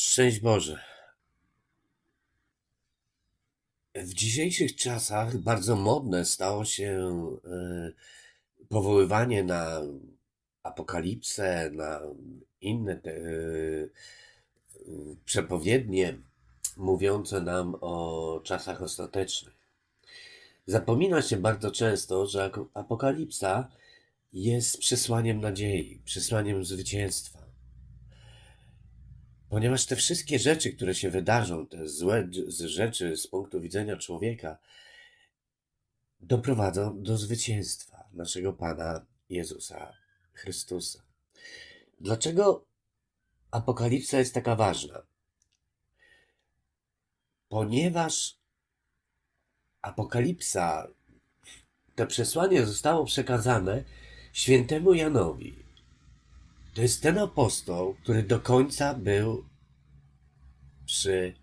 Szczęść Boże. W dzisiejszych czasach bardzo modne stało się e, powoływanie na apokalipsę, na inne te, e, przepowiednie mówiące nam o czasach ostatecznych. Zapomina się bardzo często, że apokalipsa jest przesłaniem nadziei, przesłaniem zwycięstwa. Ponieważ te wszystkie rzeczy, które się wydarzą, te złe rzeczy z punktu widzenia człowieka, doprowadzą do zwycięstwa naszego Pana Jezusa Chrystusa. Dlaczego apokalipsa jest taka ważna? Ponieważ apokalipsa, to przesłanie zostało przekazane świętemu Janowi. To jest ten apostoł, który do końca był przy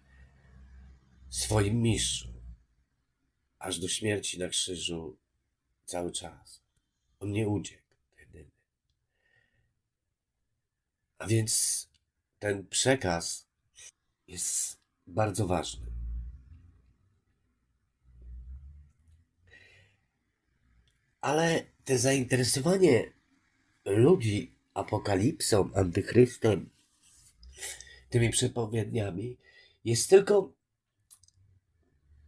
swoim mistrzu, aż do śmierci na krzyżu cały czas. On nie uciekł jedyny. A więc ten przekaz jest bardzo ważny. Ale te zainteresowanie ludzi apokalipsą, antychrystem, tymi przepowiedniami jest tylko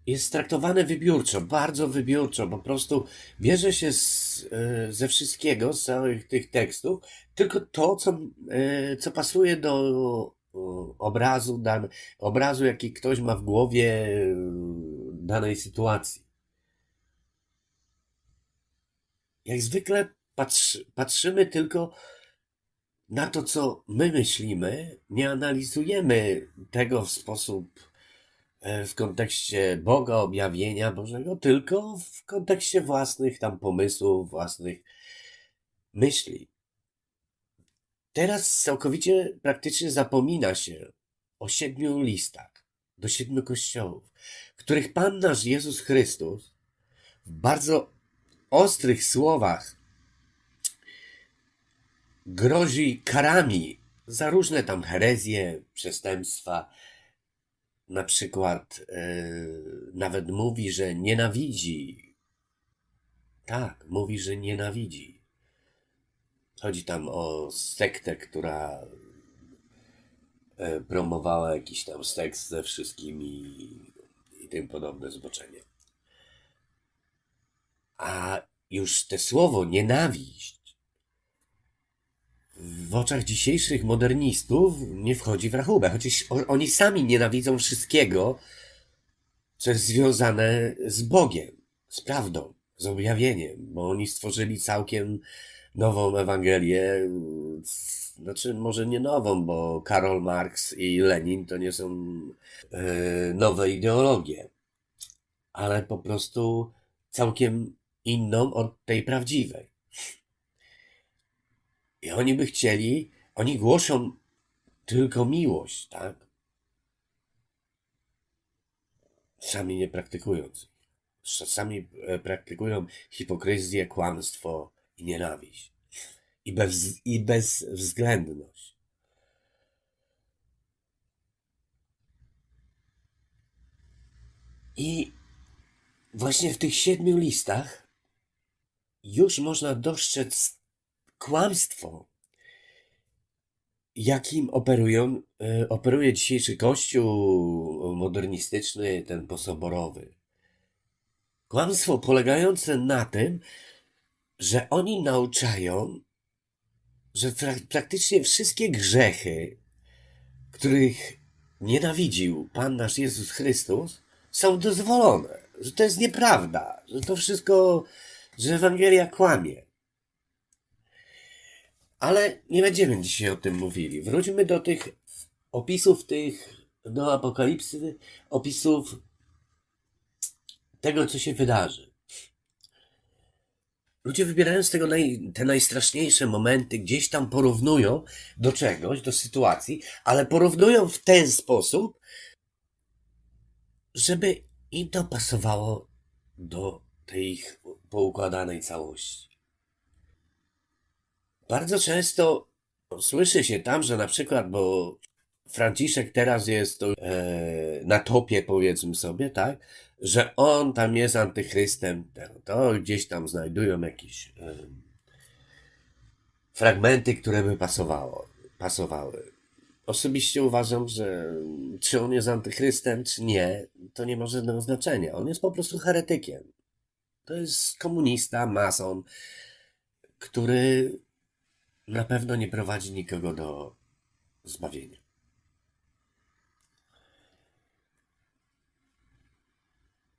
jest traktowane wybiórczo, bardzo wybiórczo, po prostu bierze się z, e, ze wszystkiego, z całych tych tekstów, tylko to, co, e, co pasuje do e, obrazu, dan, obrazu, jaki ktoś ma w głowie danej sytuacji. Jak zwykle patrzy, patrzymy tylko na to, co my myślimy, nie analizujemy tego w sposób e, w kontekście Boga, objawienia Bożego, tylko w kontekście własnych tam pomysłów, własnych myśli. Teraz całkowicie praktycznie zapomina się o siedmiu listach do siedmiu kościołów, których Pan nasz Jezus Chrystus w bardzo ostrych słowach grozi karami za różne tam herezje, przestępstwa. Na przykład e, nawet mówi, że nienawidzi. Tak, mówi, że nienawidzi. Chodzi tam o sektę, która e, promowała jakiś tam seks ze wszystkimi i tym podobne zboczenie. A już te słowo nienawiść w oczach dzisiejszych modernistów nie wchodzi w rachubę, chociaż oni sami nienawidzą wszystkiego, co jest związane z Bogiem, z prawdą, z objawieniem, bo oni stworzyli całkiem nową Ewangelię, znaczy może nie nową, bo Karol Marx i Lenin to nie są e, nowe ideologie, ale po prostu całkiem inną od tej prawdziwej. I oni by chcieli, oni głoszą tylko miłość, tak? Sami nie praktykując. Sami e, praktykują hipokryzję, kłamstwo i nienawiść. I, bez, i bezwzględność. I właśnie w tych siedmiu listach już można dostrzec kłamstwo, jakim operują, e, operuje dzisiejszy kościół modernistyczny, ten posoborowy. Kłamstwo polegające na tym, że oni nauczają, że pra- praktycznie wszystkie grzechy, których nienawidził Pan nasz Jezus Chrystus, są dozwolone. Że to jest nieprawda, że to wszystko, że Ewangelia kłamie. Ale nie będziemy dzisiaj o tym mówili. Wróćmy do tych opisów tych, do apokalipsy, opisów tego, co się wydarzy. Ludzie wybierają z tego naj, te najstraszniejsze momenty, gdzieś tam porównują do czegoś, do sytuacji, ale porównują w ten sposób, żeby im to pasowało do tej ich poukładanej całości. Bardzo często słyszy się tam, że na przykład, bo Franciszek teraz jest e, na topie, powiedzmy sobie, tak? Że on tam jest antychrystem. To, to gdzieś tam znajdują jakieś e, fragmenty, które by pasowało, pasowały. Osobiście uważam, że czy on jest antychrystem, czy nie, to nie ma żadnego znaczenia. On jest po prostu heretykiem. To jest komunista, mason, który na pewno nie prowadzi nikogo do zbawienia.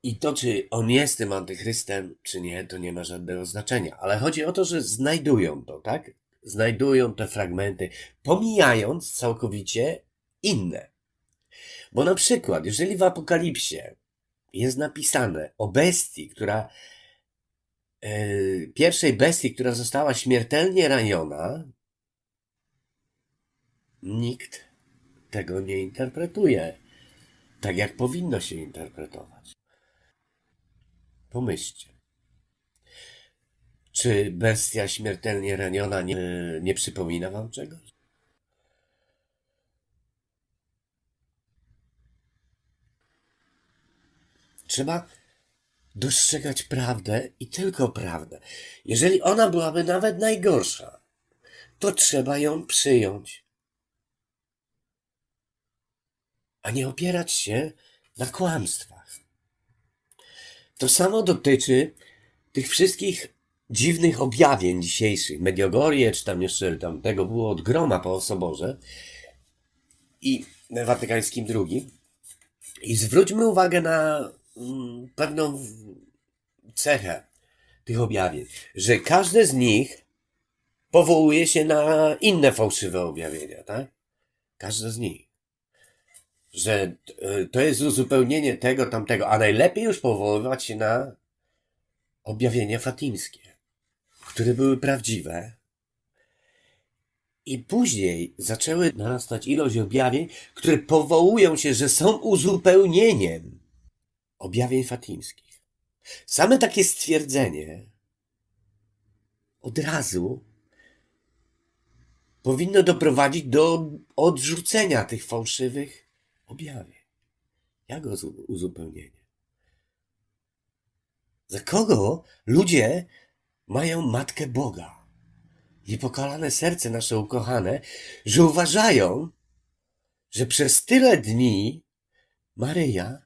I to, czy on jest tym antychrystem, czy nie, to nie ma żadnego znaczenia. Ale chodzi o to, że znajdują to, tak? Znajdują te fragmenty, pomijając całkowicie inne. Bo na przykład, jeżeli w Apokalipsie jest napisane o bestii, która pierwszej bestii, która została śmiertelnie raniona, nikt tego nie interpretuje tak, jak powinno się interpretować. Pomyślcie. Czy bestia śmiertelnie raniona nie, nie przypomina wam czegoś? Trzeba dostrzegać prawdę i tylko prawdę. Jeżeli ona byłaby nawet najgorsza, to trzeba ją przyjąć, a nie opierać się na kłamstwach. To samo dotyczy tych wszystkich dziwnych objawień dzisiejszych. Medjugorje, czy tam jeszcze tam tego było od groma po Soborze i Watykańskim II. I zwróćmy uwagę na pewną cechę tych objawień, że każde z nich powołuje się na inne fałszywe objawienia, tak? Każde z nich. Że e, to jest uzupełnienie tego, tamtego, a najlepiej już powoływać się na objawienia fatimskie, które były prawdziwe. I później zaczęły narastać ilość objawień, które powołują się, że są uzupełnieniem objawień fatimskich. Same takie stwierdzenie od razu powinno doprowadzić do odrzucenia tych fałszywych objawień. Jak uzu- uzupełnienie? Za kogo ludzie mają Matkę Boga? Niepokalane serce nasze ukochane, że uważają, że przez tyle dni Maryja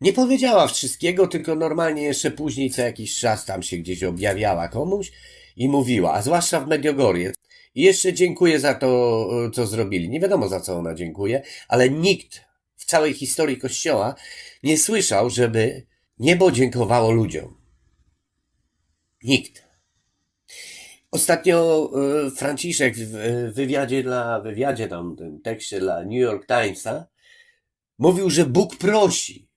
nie powiedziała wszystkiego, tylko normalnie jeszcze później co jakiś czas tam się gdzieś objawiała komuś i mówiła, a zwłaszcza w Medjugorje. I jeszcze dziękuję za to, co zrobili. Nie wiadomo za co ona dziękuje, ale nikt w całej historii Kościoła nie słyszał, żeby niebo dziękowało ludziom. Nikt. Ostatnio e, Franciszek w w wywiadzie dla, wywiadzie tam, tym tekście dla New York Timesa mówił, że Bóg prosi.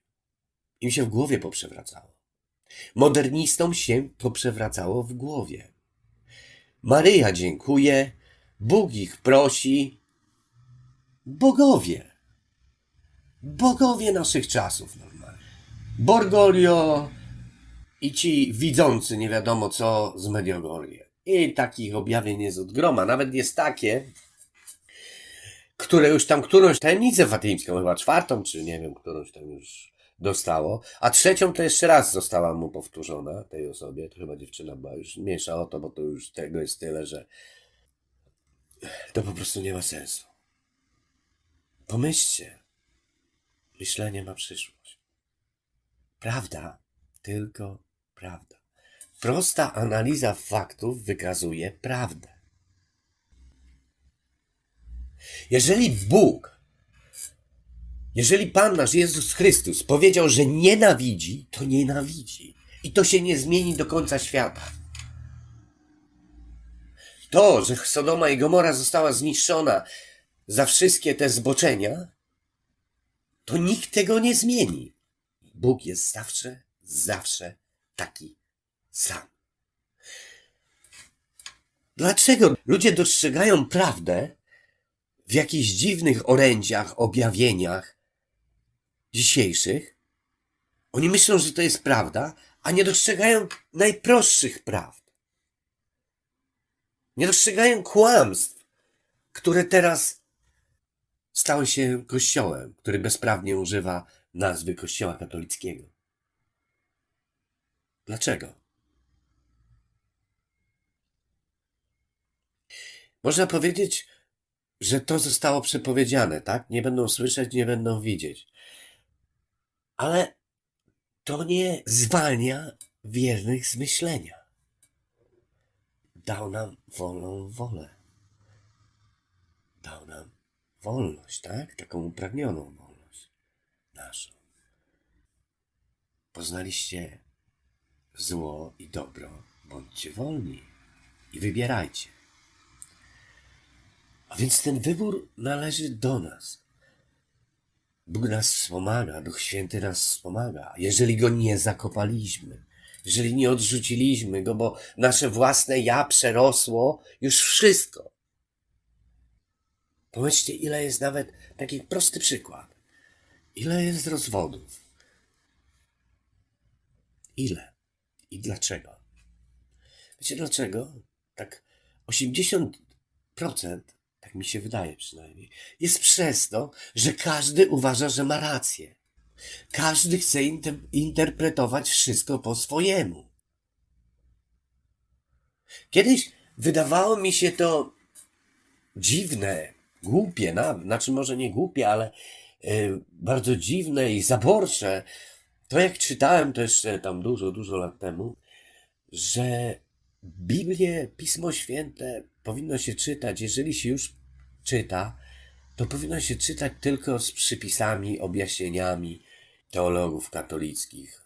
Im się w głowie poprzewracało. Modernistom się poprzewracało w głowie. Maryja dziękuję, Bóg ich prosi. Bogowie. Bogowie naszych czasów normalnie. Borgolio i ci widzący nie wiadomo co z Medjugorje. I takich objawień jest od groma. Nawet jest takie, które już tam którąś tajemnicę fatimską, chyba czwartą, czy nie wiem, którąś tam już dostało, a trzecią to jeszcze raz została mu powtórzona tej osobie, to chyba dziewczyna była już mniejsza o to, bo to już tego jest tyle, że to po prostu nie ma sensu. Pomyślcie, myślenie ma przyszłość. Prawda, tylko prawda. Prosta analiza faktów wykazuje prawdę. Jeżeli Bóg, jeżeli Pan nasz Jezus Chrystus powiedział, że nienawidzi, to nienawidzi. I to się nie zmieni do końca świata. To, że Sodoma i Gomora została zniszczona za wszystkie te zboczenia, to nikt tego nie zmieni. Bóg jest zawsze, zawsze taki sam. Dlaczego ludzie dostrzegają prawdę w jakichś dziwnych orędziach, objawieniach dzisiejszych? Oni myślą, że to jest prawda, a nie dostrzegają najprostszych prawd. Nie dostrzegają kłamstw, które teraz stały się kościołem, który bezprawnie używa nazwy kościoła katolickiego. Dlaczego? Można powiedzieć, że to zostało przepowiedziane, tak? Nie będą słyszeć, nie będą widzieć. Ale to nie zwalnia wiernych z myślenia. Dał nam wolną wolę. Dał nam wolność, tak? Taką upragnioną wolność naszą. Poznaliście zło i dobro, bądźcie wolni i wybierajcie. A więc ten wybór należy do nas. Bóg nas wspomaga, Duch Święty nas wspomaga. Jeżeli go nie zakopaliśmy, jeżeli nie odrzuciliśmy go, bo nasze własne ja przerosło już wszystko. Pomyślcie, ile jest nawet taki prosty przykład. Ile jest rozwodów? Ile? I dlaczego? Wiecie dlaczego? Tak 80%, tak mi się wydaje przynajmniej, jest przez to, że każdy uważa, że ma rację. Każdy chce inter- interpretować wszystko po swojemu. Kiedyś wydawało mi się to dziwne, głupie, na, znaczy może nie głupie, ale y, bardzo dziwne i zaborcze. To jak czytałem jeszcze tam dużo, dużo lat temu, że Biblię, Pismo Święte powinno się czytać, jeżeli się już czyta, to powinno się czytać tylko z przypisami, objaśnieniami teologów katolickich.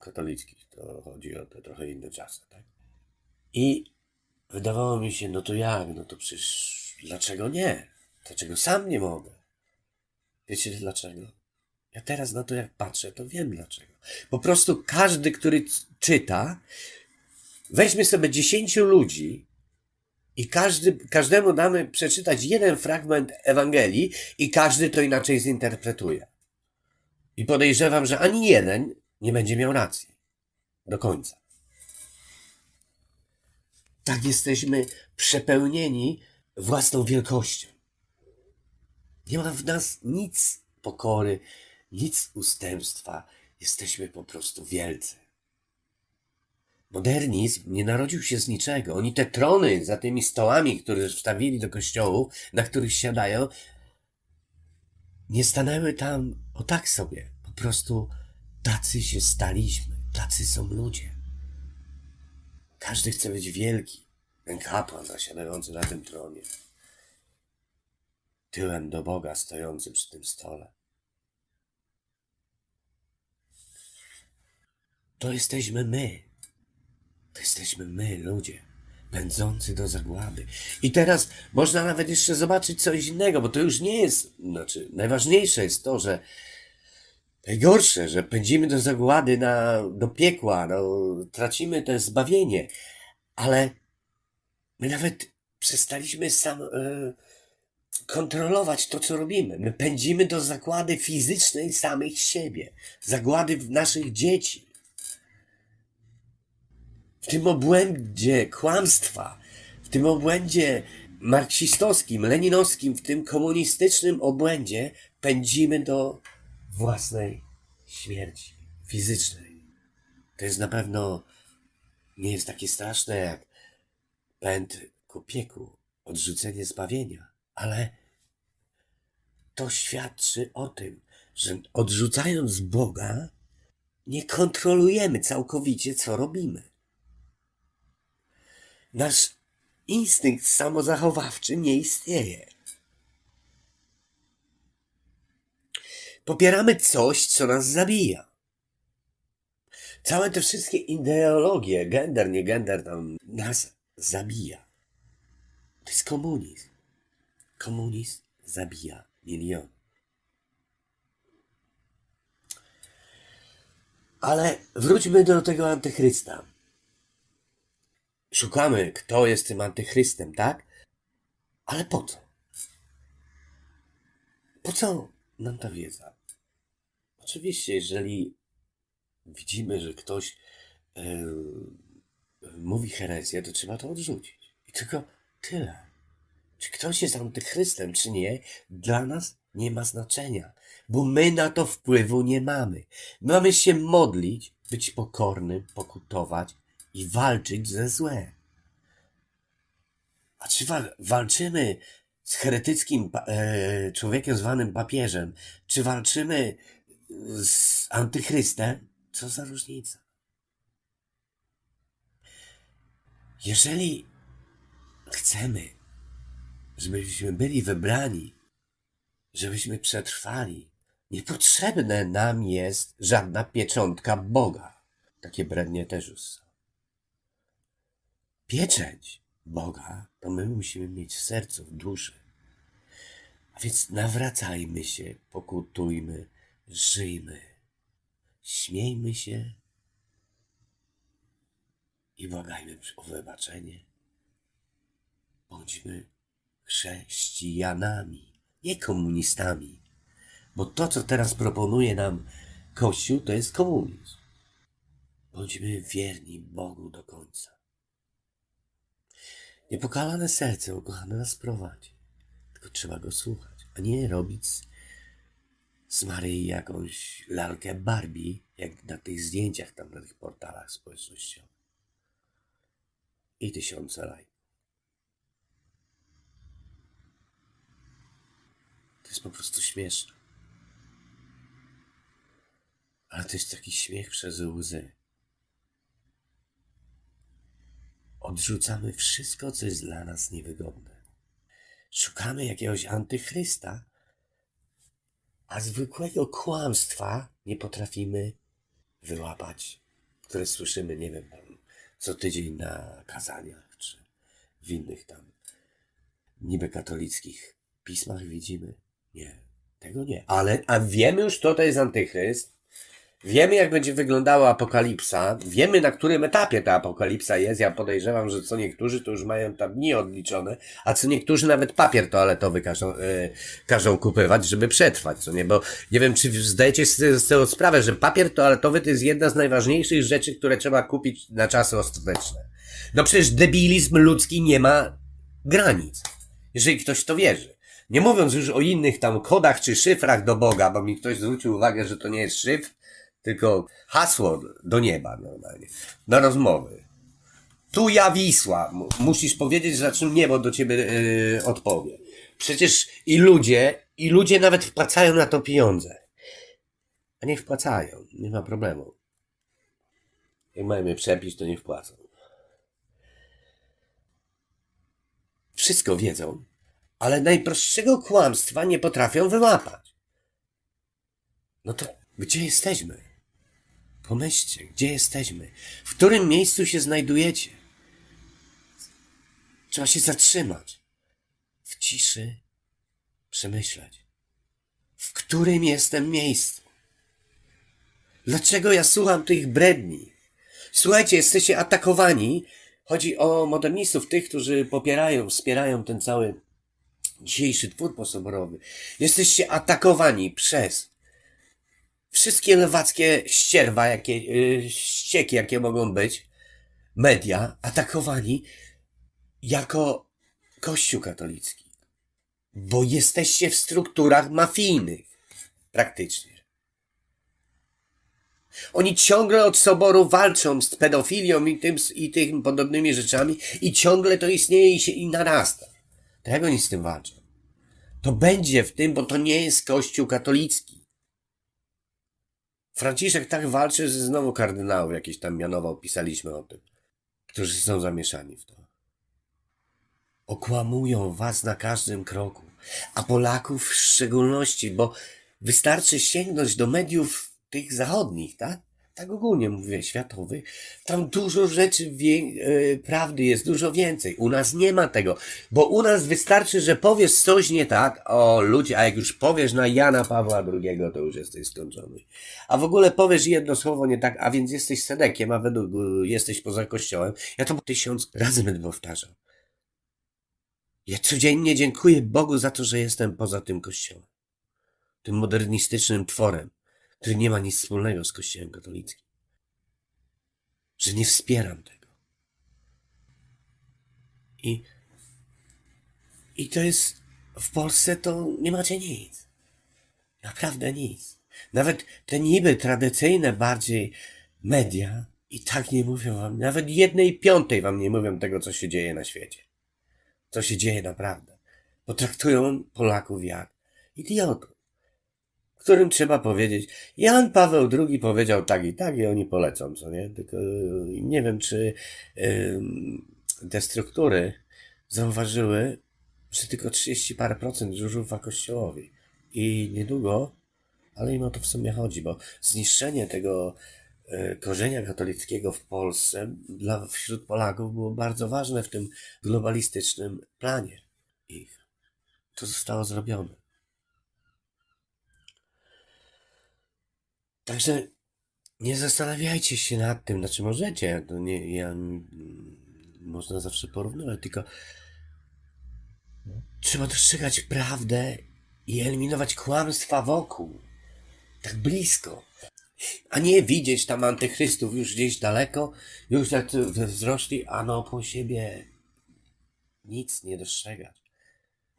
Katolickich to chodzi o te trochę inne czasy, tak? I wydawało mi się, no to jak? No to przecież dlaczego nie? Dlaczego sam nie mogę? Wiecie dlaczego? Ja teraz na to jak patrzę, to wiem dlaczego. Po prostu każdy, który czyta, weźmy sobie dziesięciu ludzi i każdy, każdemu damy przeczytać jeden fragment Ewangelii i każdy to inaczej zinterpretuje. I podejrzewam, że ani jeden nie będzie miał racji. Do końca. Tak jesteśmy przepełnieni własną wielkością. Nie ma w nas nic pokory, nic ustępstwa. Jesteśmy po prostu wielcy. Modernizm nie narodził się z niczego. Oni te trony za tymi stołami, które wstawili do kościołów, na których siadają, nie stanęły tam o tak sobie. Po prostu tacy się staliśmy. Tacy są ludzie. Każdy chce być wielki. Ten kapłan zasiadający na tym tronie. Tyłem do Boga stojący przy tym stole. To jesteśmy my. To jesteśmy my, ludzie, pędzący do zagłady. I teraz można nawet jeszcze zobaczyć coś innego, bo to już nie jest, znaczy, najważniejsze jest to, że najgorsze, że pędzimy do zagłady, na, do piekła, no, tracimy to zbawienie, ale my nawet przestaliśmy sam, e, kontrolować to, co robimy. My pędzimy do zagłady fizycznej samych siebie, zagłady naszych dzieci tym obłędzie kłamstwa, w tym obłędzie marksistowskim, leninowskim, w tym komunistycznym obłędzie pędzimy do własnej śmierci fizycznej. To jest na pewno nie jest takie straszne jak pęd ku pieku, odrzucenie zbawienia, ale to świadczy o tym, że odrzucając Boga, nie kontrolujemy całkowicie, co robimy. Nasz instynkt samozachowawczy nie istnieje. Popieramy coś, co nas zabija. Całe te wszystkie ideologie, gender, nie gender, tam nas zabija. To jest komunizm. Komunizm zabija miliony. Ale wróćmy do tego antychrysta. Szukamy, kto jest tym antychrystem, tak? Ale po co? Po co nam ta wiedza? Oczywiście, jeżeli widzimy, że ktoś e, mówi herezję, to trzeba to odrzucić. I tylko tyle. Czy ktoś jest antychrystem, czy nie, dla nas nie ma znaczenia, bo my na to wpływu nie mamy. Mamy się modlić, być pokornym, pokutować i walczyć ze złem. A czy wa- walczymy z heretyckim e, człowiekiem zwanym papieżem, czy walczymy z antychrystem? Co za różnica? Jeżeli chcemy, żebyśmy byli wybrani, żebyśmy przetrwali, niepotrzebne nam jest żadna pieczątka Boga. Takie brednie też już są. Pieczęć Boga to my musimy mieć w sercu, w duszy. A więc nawracajmy się, pokutujmy, żyjmy, śmiejmy się i błagajmy o wybaczenie. Bądźmy chrześcijanami, nie komunistami. Bo to, co teraz proponuje nam Kościół, to jest komunizm. Bądźmy wierni Bogu do końca. Niepokalane serce ukochane nas prowadzi. Tylko trzeba go słuchać, a nie robić z, Maryi jakąś lalkę Barbie, jak na tych zdjęciach tam na tych portalach społecznościowych. I tysiące lajków. To jest po prostu śmieszne. Ale to jest taki śmiech przez łzy. Odrzucamy wszystko, co jest dla nas niewygodne. Szukamy jakiegoś antychrysta, a zwykłego kłamstwa nie potrafimy wyłapać, które słyszymy, nie wiem, co tydzień na kazaniach, czy w innych tam niby katolickich pismach widzimy. Nie, tego nie. Ale, a wiemy już, kto to jest antychryst. Wiemy, jak będzie wyglądała apokalipsa. Wiemy, na którym etapie ta apokalipsa jest. Ja podejrzewam, że co niektórzy to już mają tam dni odliczone, a co niektórzy nawet papier toaletowy każą, yy, każą kupywać, żeby przetrwać, co nie? Bo nie wiem, czy zdajecie sobie z tego sprawę, że papier toaletowy to jest jedna z najważniejszych rzeczy, które trzeba kupić na czasy ostateczne. No przecież debilizm ludzki nie ma granic. Jeżeli ktoś to wierzy. Nie mówiąc już o innych tam kodach czy szyfrach do Boga, bo mi ktoś zwrócił uwagę, że to nie jest szyfr, tylko hasło do nieba normalnie. Na rozmowy. Tu ja Wisła. Musisz powiedzieć, za czym niebo do ciebie yy, odpowie. Przecież i ludzie, i ludzie nawet wpłacają na to pieniądze. A niech wpłacają, nie ma problemu. Jak mają je przepić, to niech wpłacą. Wszystko wiedzą, ale najprostszego kłamstwa nie potrafią wyłapać. No to gdzie jesteśmy? Pomyślcie, gdzie jesteśmy? W którym miejscu się znajdujecie? Trzeba się zatrzymać. W ciszy przemyśleć. W którym jestem miejscu? Dlaczego ja słucham tych bredni? Słuchajcie, jesteście atakowani. Chodzi o modernistów, tych, którzy popierają, wspierają ten cały dzisiejszy twór posoborowy. Jesteście atakowani przez wszystkie lewackie ścierwa, jakie, yy, ścieki, jakie mogą być, media, atakowani jako Kościół katolicki. Bo jesteście w strukturach mafijnych, praktycznie. Oni ciągle od soboru walczą z pedofilią i tym, i tym podobnymi rzeczami i ciągle to istnieje i się i narasta. To jak oni z tym walczą? To będzie w tym, bo to nie jest Kościół katolicki. Franciszek tak walczy, że znowu kardynałów jakieś tam mianował, pisaliśmy o tym, którzy są zamieszani w to. Okłamują was na każdym kroku, a Polaków w szczególności, bo wystarczy sięgnąć do mediów tych zachodnich, tak? Tak ogólnie mówię, światowych. Tam dużo rzeczy, yy, prawdy jest dużo więcej. U nas nie ma tego, bo u nas wystarczy, że powiesz coś nie tak, o ludzie, a jak już powiesz na Jana Pawła II, to już jesteś skończony. A w ogóle powiesz jedno słowo nie tak, a więc jesteś sedekiem, a według yy, jesteś poza kościołem. Ja to tysiąc razy będę powtarzał. Ja codziennie dziękuję Bogu za to, że jestem poza tym kościołem. Tym modernistycznym tworem, który nie ma nic wspólnego z kościołem katolickim. Że nie wspieram tego. I, I to jest, w Polsce to nie macie nic. Naprawdę nic. Nawet te niby tradycyjne bardziej media i tak nie mówią wam, nawet jednej piątej wam nie mówią tego, co się dzieje na świecie. Co się dzieje naprawdę. Bo traktują Polaków jak idiotów, którym trzeba powiedzieć, Jan Paweł II powiedział tak i tak i oni polecą, co nie? Tylko yy, nie wiem, czy te struktury zauważyły, że tylko 30 parę procent już ufa Kościołowi. I niedługo, ale im o to w sumie chodzi, bo zniszczenie tego e, korzenia katolickiego w Polsce dla, wśród Polaków było bardzo ważne w tym globalistycznym planie ich. To zostało zrobione. Także nie zastanawiajcie się nad tym, znaczy możecie, to nie, ja, można zawsze porównywać, tylko trzeba dostrzegać prawdę i eliminować kłamstwa wokół, tak blisko, a nie widzieć tam antychrystów już gdzieś daleko, już jak wzrośli, a no po siebie nic nie dostrzegać.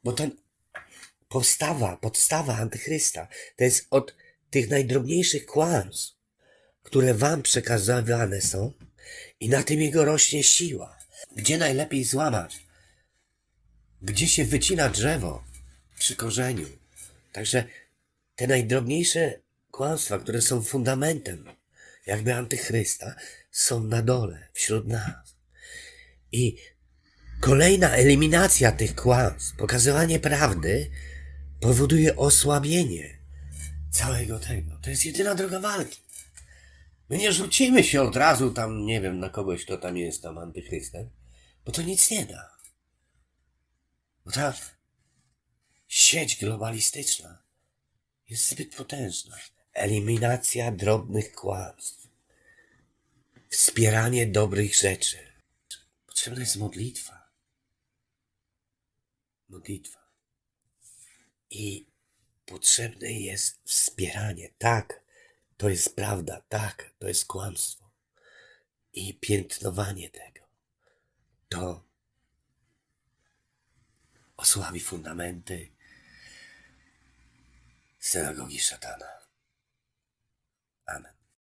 Bo ten postawa, podstawa antychrysta to jest od tych najdrobniejszych kłamstw, które wam przekazywane są i na tym jego rośnie siła. Gdzie najlepiej złamać? Gdzie się wycina drzewo? Przy korzeniu. Także te najdrobniejsze kłamstwa, które są fundamentem jakby antychrysta, są na dole, wśród nas. I kolejna eliminacja tych kłamstw, pokazywanie prawdy, powoduje osłabienie całego tego. To jest jedyna droga walki. My nie rzucimy się od razu tam, nie wiem, na kogoś, kto tam jest tam antychrystem, bo to nic nie da. Bo ta sieć globalistyczna jest zbyt potężna. Eliminacja drobnych kłamstw. Wspieranie dobrych rzeczy. Potrzebna jest modlitwa. Modlitwa. I potrzebne jest wspieranie. Tak, to jest prawda. Tak, to jest kłamstwo. I piętnowanie tego. To osłabi fundamenty synagogi szatana. Amen.